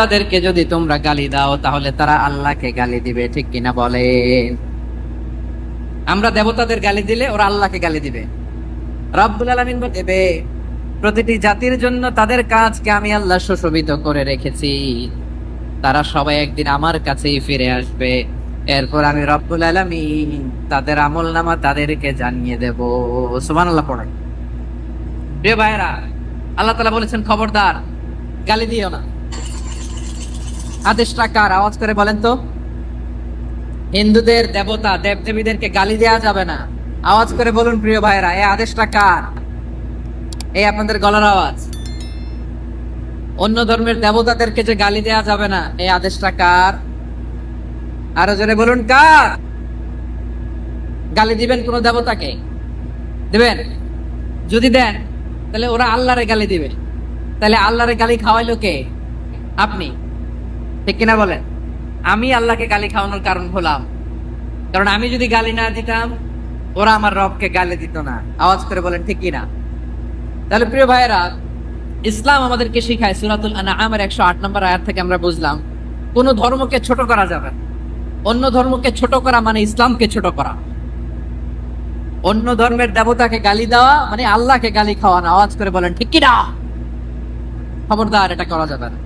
তাদেরকে যদি তোমরা গালি দাও, তাহলে তারা আল্লাহকে গালি দিবে, ঠিক কিনা বলে? আমরা দেবতাদের গালি দিলে ওরা আল্লাহকে গালি দিবে। রব্বুল আলামিন দেবে, প্রতিটি জাতির জন্য তাদের কাজকে আমি আল্লাহ সুশোভিত করে রেখেছি। তারা সবাই একদিন আমার কাছেই ফিরে আসবে। এরপর আমি রব্বুল আলামিন তাদের আমল নামা তাদেরকে জানিয়ে দেব। সুবহানাল্লাহ পড়ে প্রিয় ভাইরা আল্লাহ তাআলা বলেছেন, খবরদার, গালি দিও না। আদেশটা কার? আওয়াজ করে বলেন তো। হিন্দুদের দেবতা, দেবদেবীদেরকে গালি দেওয়া যাবে না। আওয়াজ করে বলুন, প্রিয় ভাইরা এই আদেশটা কার? এই আপনাদের গলার আওয়াজ। অন্য ধর্মের দেবতাদেরকে যে গালি দেওয়া যাবে না, এই আদেশটা কার? আরও জোরে বলুন, কার? গালি দিবেন কোন দেবতাকে? দিবেন? যদি দেন, তাহলে ওরা আল্লাহরে গালি দিবে। তাহলে আল্লাহরে গালি খাওয়াইলো কে? আপনি। ঠিক কিনা বলেন? আমি আল্লাহকে গালি খাওয়ানোর কারণ হলাম। কারণ আমি যদি গালি না দিতাম, ওরা আমার রবকে গালি দিত না। আওয়াজ করে বলেন, ঠিক কিনা? তাহলে প্রিয় ভাইয়েরা, ইসলাম আমাদেরকে শিখায় সুরাতুল আনামের একশো আট নম্বর আয়াত থেকে আমরা বুঝলাম, কোন ধর্মকে ছোট করা যাবে। অন্য ধর্মকে ছোট করা মানে ইসলামকে ছোট করা। অন্য ধর্মের দেবতাকে গালি দেওয়া মানে আল্লাহকে গালি খাওয়ানো। আওয়াজ করে বলেন, ঠিক কিনা? খবরদার, এটা করা যাবে না।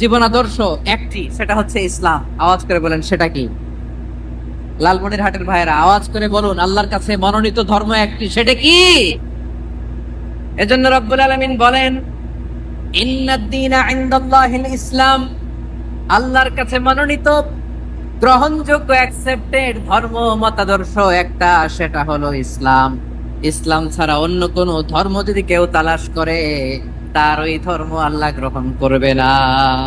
জীবন আদর্শ একটি, সেটা হচ্ছে ইসলাম। আওয়াজ করে বলেন, সেটা কি? লালমনির হাটের ভাইয়েরা, আওয়াজ করে বলুন, আল্লাহর কাছে মনোনীত ধর্ম একটি, সেটা কি? এজন্য রব্বুল আলামিন বলেন ইসলাম, আল্লাহর কাছে মনোনীত গ্রহণযোগ্য অ্যাকসেপ্টেড ধর্ম মতাদর্শ একটা, সেটা হলো ইসলাম। ইসলাম ছাড়া অন্য কোন ধর্ম যদি কেউ তালাশ করে, তার ওই ধর্ম আল্লাহ গ্রহণ করবে না।